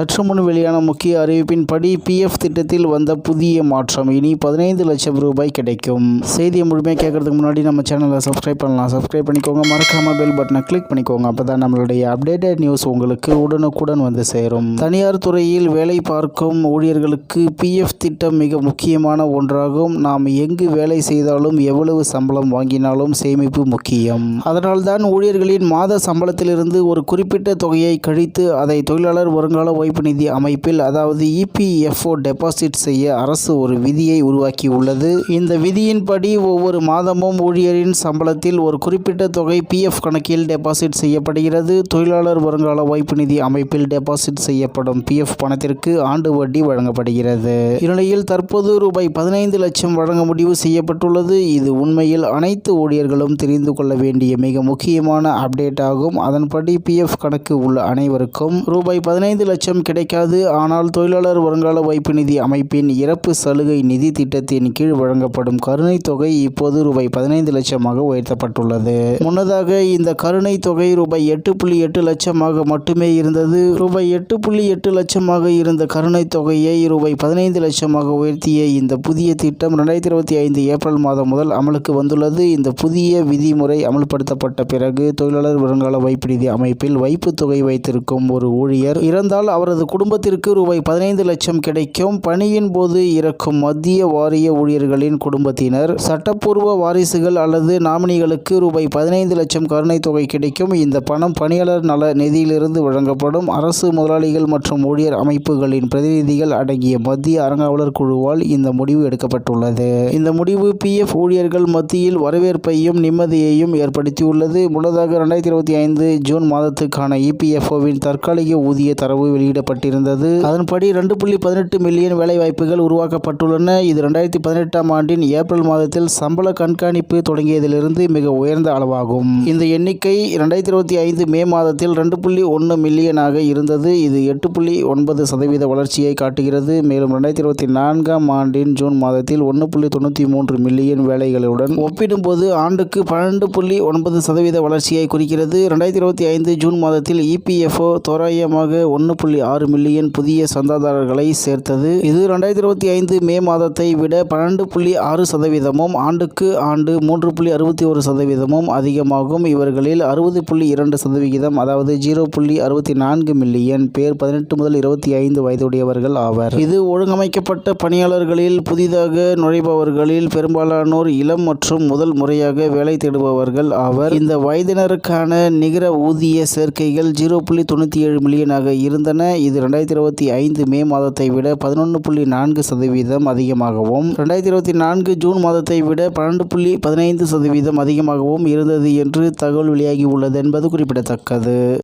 சற்று முன் வெளியான முக்கிய அறிவிப்பின்படி பிஎஃப் திட்டத்தில் வந்த புதிய மாற்றம். இனி பதினைந்து லட்சம் ரூபாய் கிடைக்கும். செய்தியை முழுமையாக கேட்கறதுக்கு முன்னாடி நம்ம சேனலை சப்ஸ்கிரைப் பண்ணலாம். சப்ஸ்கிரைப் பண்ணிக்கோங்க. மறக்காம பெல் பட்டனை கிளிக் பண்ணிக்கோங்க. அப்பதான் நம்மளுடைய அப்டேட்டட் நியூஸ் உங்களுக்கு உடனுக்குடன் வந்து சேரும். தனியார் துறையில் வேலை பார்க்கும் ஊழியர்களுக்கு பிஎஃப் திட்டம் மிக முக்கியமான ஒன்றாகும். நாம் எங்கு வேலை செய்தாலும் எவ்வளவு சம்பளம் வாங்கினாலும் சேமிப்பு முக்கியம். அதனால்தான் ஊழியர்களின் மாத சம்பளத்திலிருந்து ஒரு குறிப்பிட்ட தொகையை கழித்து அதை தொழிலாளர் வருங்கால வைப்பு நிதி அமைப்பில் அதாவது இபிஎஃப்ஓ டெபாசிட் செய்ய அரசு ஒரு விதியை உருவாக்கியுள்ளது. இந்த விதியின்படி ஒவ்வொரு மாதமும் ஊழியரின் சம்பளத்தில் ஒரு குறிப்பிட்ட தொகை பிஎஃப் கணக்கில் டெபாசிட் செய்யப்படுகிறது. தொழிலாளர் வருங்கால வைப்பு நிதி அமைப்பில் டெபாசிட் செய்யப்படும் பிஎஃப் பணத்திற்கு ஆண்டு வட்டி வழங்கப்படுகிறது. இந்நிலையில் தற்போது ரூபாய் பதினைந்து லட்சம் வழங்க முடிவு செய்யப்பட்டுள்ளது. இது உண்மையில் அனைத்து ஊழியர்களும் தெரிந்து கொள்ள வேண்டிய மிக முக்கியமான அப்டேட் ஆகும் அதன்படி பிஎஃப் கணக்கு உள்ள அனைவருக்கும் ரூபாய் பதினைந்து லட்சம் கிடைக்காது. ஆனால் தொழிலாளர் வருங்கால வைப்பு நிதி அமைப்பின் இறப்பு சலுகை நிதி திட்டத்தின் கீழ் வழங்கப்படும் கருணை தொகை இப்போது ரூபாய் பதினைந்து லட்சமாக உயர்த்தப்பட்டுள்ளது. முன்னதாக இந்த கருணை தொகை ரூபாய் எட்டு புள்ளி எட்டு லட்சமாக மட்டுமே இருந்தது. ரூபாய் எட்டு புள்ளி எட்டு லட்சமாக இருந்த கருணை தொகையை ரூபாய் பதினைந்து லட்சமாக உயர்த்திய இந்த புதிய திட்டம் ரெண்டாயிரத்தி இருபத்தி ஐந்து ஏப்ரல் மாதம் முதல் அமலுக்கு வந்துள்ளது. இந்த புதிய விதிமுறை அமல்படுத்தப்பட்ட பிறகு தொழிலாளர் வருங்கால வைப்பு நிதி அமைப்பில் வைப்பு தொகை வைத்திருக்கும் ஒரு ஊழியர் இறந்தால் அவரது குடும்பத்திற்கு ரூபாய் பதினைந்து லட்சம் கிடைக்கும். பணியின் போது இறக்கும் மத்திய வாரிய ஊழியர்களின் குடும்பத்தினர் சட்டப்பூர்வ வாரிசுகள் அல்லது நாமினிகளுக்கு ரூபாய் பதினைந்து லட்சம் கருணை தொகை கிடைக்கும். இந்த பணம் பணியாளர் நல நிதியிலிருந்து வழங்கப்படும். அரசு முதலாளிகள் மற்றும் ஊழியர் அமைப்புகளின் பிரதிநிதிகள் அடங்கிய மத்திய அறங்காவலர் குழுவால் இந்த முடிவு எடுக்கப்பட்டுள்ளது. இந்த முடிவு பிஎஃப் ஊழியர்கள் மத்தியில் வரவேற்பையும் நிம்மதியையும் ஏற்படுத்தியுள்ளது. முன்னதாக இரண்டாயிரத்தி இருபத்தி ஐந்து ஜூன் மாதத்துக்கான இபிஎஃப்ஓவின் தற்காலிக ஊதிய தரவு வெளியிடப்பட்டிருந்தது. அதன்படி ரெண்டு புள்ளி பதினெட்டு மில்லியன் வேலைவாய்ப்புகள் உருவாக்கப்பட்டுள்ளன. இது ரெண்டாயிரத்தி பதினெட்டாம் ஆண்டின் ஏப்ரல் மாதத்தில் சம்பள கண்காணிப்பு தொடங்கியதிலிருந்து மிக உயர்ந்த அளவாகும். இந்த எண்ணிக்கை இரண்டாயிரத்தி இருபத்தி ஐந்து மே மாதத்தில் ரெண்டு புள்ளி ஒன்று மில்லியனாக இருந்தது. இது எட்டு புள்ளி ஒன்பது சதவீத வளர்ச்சியை காட்டுகிறது. மேலும் ரெண்டாயிரத்தி இருபத்தி நான்காம் ஆண்டின் ஜூன் மாதத்தில் ஒன்று புள்ளி தொண்ணூற்றி மூன்று மில்லியன் வேலைகளுடன் ஒப்பிடும்போது ஆண்டுக்கு பன்னெண்டு புள்ளி ஒன்பது சதவீத வளர்ச்சியை குறிக்கிறது. ரெண்டாயிரத்தி இருபத்தி ஐந்து ஜூன் மாதத்தில் இபிஎஃப்ஓ தோராயமாக ஒன்று புள்ளி ஆறு மில்லியன் புதிய சந்தாதாரர்களை சேர்த்தது. இது ரெண்டாயிரத்தி இருபத்தி ஐந்து மே மாதத்தை விட பன்னெண்டு புள்ளி ஆறு சதவீதமும் ஆண்டுக்கு ஆண்டு மூன்று புள்ளி அறுபத்தி ஒரு சதவீதமும் அதிகமாகும். இவர்களில் அறுபது புள்ளி இரண்டு சதவிகிதம் அதாவது ஜீரோ புள்ளி அறுபத்தி நான்கு மில்லியன் பேர் பதினெட்டு முதல் இருபத்தி ஐந்து வயதுடையவர்கள் ஆவர். இது ஒழுங்கமைக்கப்பட்ட பணியாளர்களில் புதிதாக நுழைபவர்களில் பெரும்பாலானோர் இளம் மற்றும் முதல் முறையாக வேலை தேடுபவர்கள் ஆவர். இந்த வயதினருக்கான நிகர ஊதிய சேர்க்கைகள் ஜீரோ புள்ளி தொண்ணூற்றி ஏழு மில்லியனாக இருந்தன. இது ரெண்டாயிரத்தி இருபத்தி ஐந்து மே மாதத்தை விட பதினொன்று புள்ளி நான்கு சதவீதம் அதிகமாகவும் ரெண்டாயிரத்தி இருபத்தி நான்கு ஜூன் மாதத்தை விட பன்னெண்டு புள்ளி பதினைந்து சதவீதம் அதிகமாகவும் இருந்தது என்று தகவல் வெளியாகி உள்ளது என்பது குறிப்பிடத்தக்கது.